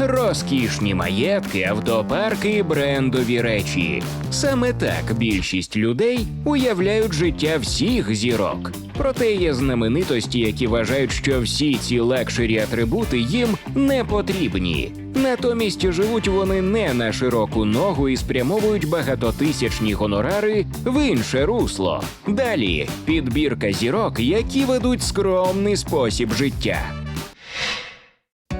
розкішні маєтки, автопарки брендові речі. Саме так більшість людей уявляють життя всіх зірок. Проте є знаменитості, які вважають, що всі ці лакшері атрибути їм не потрібні. Натомість живуть вони не на широку ногу і спрямовують багатотисячні гонорари в інше русло. Далі підбірка зірок, які ведуть скромний спосіб життя.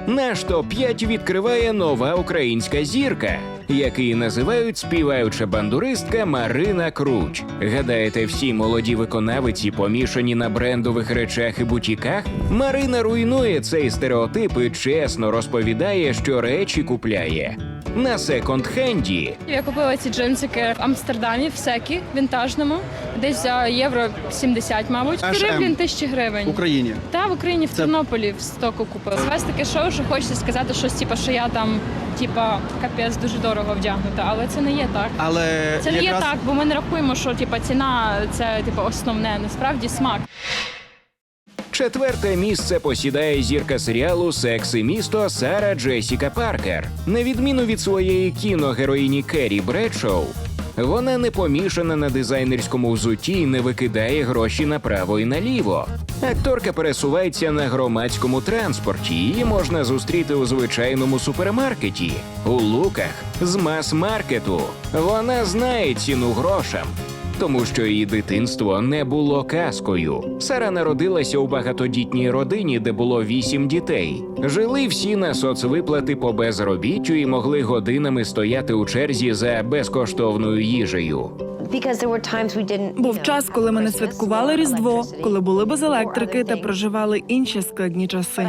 Наш топ-5 відкриває нова українська зірка, який називають співаюча бандуристка Марина Круч. Гадаєте, всі молоді виконавиці помішані на брендових речах і бутіках? Марина руйнує цей стереотип і чесно розповідає, що речі купляє. На секонд-хенді Я купила ці джинсики в Амстердамі в секі вінтажному, десь за євро 70, мабуть. H&M. Гривень тисячі гривень. в Україні. Та в Україні в Це- Тернополі в стоку купила. З вас таке шоу, що хочеться сказати щось, типу, що я там, типа, капець дуже дорого вдягнута, але це не є так. Але Це не є так, бо ми не рахуємо, що типа ціна це типу основне. Насправді смак. Четверте місце посідає зірка серіалу Секс і місто Сара Джесіка Паркер. На відміну від своєї кіногероїні Керрі Бредшоу, вона не помішана на дизайнерському взутті і не викидає гроші направо і наліво. Акторка пересувається на громадському транспорті. Її можна зустріти у звичайному супермаркеті, у луках з мас-маркету. Вона знає ціну грошам тому що її дитинство не було казкою. Сара народилася у багатодітній родині, де було вісім дітей. Жили всі на соцвиплати по безробіттю і могли годинами стояти у черзі за безкоштовною їжею. Був час, коли ми не святкували Різдво, коли були без електрики та проживали інші складні часи.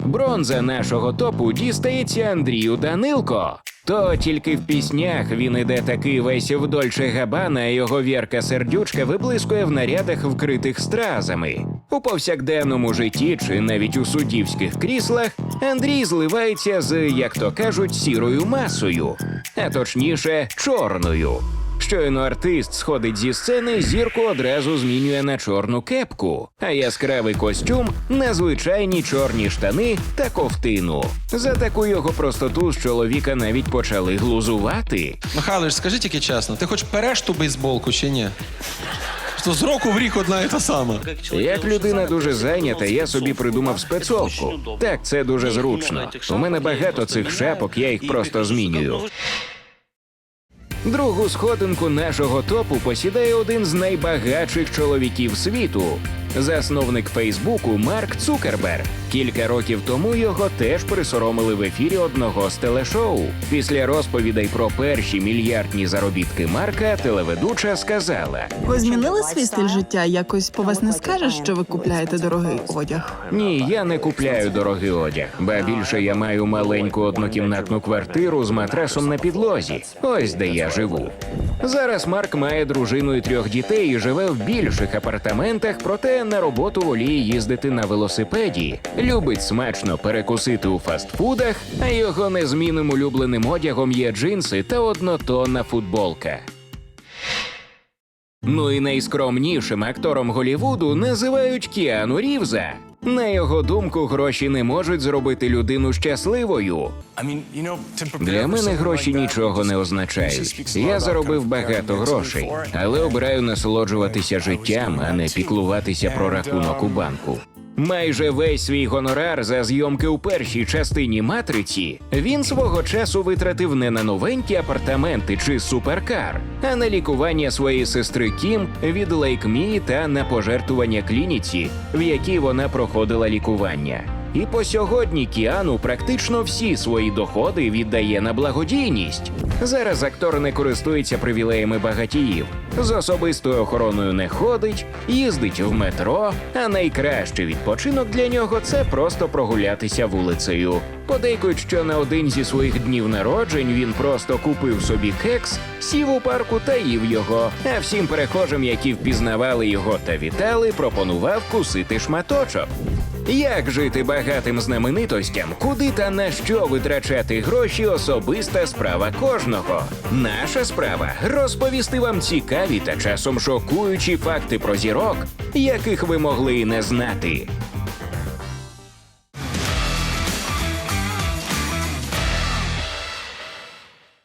Бронза нашого топу дістається Андрію Данилко. То тільки в піснях він іде такий весь в Дольче Габана, а його вірка сердючка виблискує в нарядах, вкритих стразами. У повсякденному житті чи навіть у суддівських кріслах Андрій зливається з, як то кажуть, сірою масою, а точніше, чорною. Щойно артист сходить зі сцени, зірку одразу змінює на чорну кепку, а яскравий костюм на звичайні чорні штани та ковтину. За таку його простоту з чоловіка навіть почали глузувати. Михайлович, скажи тільки чесно, ти хоч переш ту бейсболку чи ні? Що з року в рік одна і та сама. Як людина дуже зайнята, я собі придумав спецовку. Так, це дуже зручно. У мене багато цих шапок, я їх просто змінюю. Другу сходинку нашого топу посідає один з найбагатших чоловіків світу. Засновник Фейсбуку Марк Цукерберг. Кілька років тому його теж присоромили в ефірі одного з телешоу. Після розповідей про перші мільярдні заробітки Марка телеведуча сказала: Ви змінили свій стиль життя? Якось по вас не скажеш, що ви купляєте дорогий одяг. Ні, я не купляю дорогий одяг, ба більше я маю маленьку однокімнатну квартиру з матрасом на підлозі. Ось де я живу. Зараз Марк має дружину і трьох дітей і живе в більших апартаментах, проте на роботу воліє їздити на велосипеді. Любить смачно перекусити у фастфудах, а його незмінним улюбленим одягом є джинси та однотонна футболка. Ну і найскромнішим актором Голівуду називають Кіану Рівза. На його думку, гроші не можуть зробити людину щасливою. Для мене гроші нічого не означають. Я заробив багато грошей, але обираю насолоджуватися життям, а не піклуватися про рахунок у банку. Майже весь свій гонорар за зйомки у першій частині матриці він свого часу витратив не на новенькі апартаменти чи суперкар, а на лікування своєї сестри Кім від лейкмі та на пожертвування клініці, в якій вона проходила лікування. І по сьогодні Кіану практично всі свої доходи віддає на благодійність. Зараз актор не користується привілеями багатіїв, з особистою охороною не ходить, їздить в метро. А найкращий відпочинок для нього це просто прогулятися вулицею. Подейкують, що на один зі своїх днів народжень він просто купив собі кекс, сів у парку та їв його. А всім перехожим, які впізнавали його та вітали, пропонував кусити шматочок. Як жити багатим знаменитостям, куди та на що витрачати гроші особиста справа кожного. Наша справа розповісти вам цікаві та часом шокуючі факти про зірок, яких ви могли і не знати.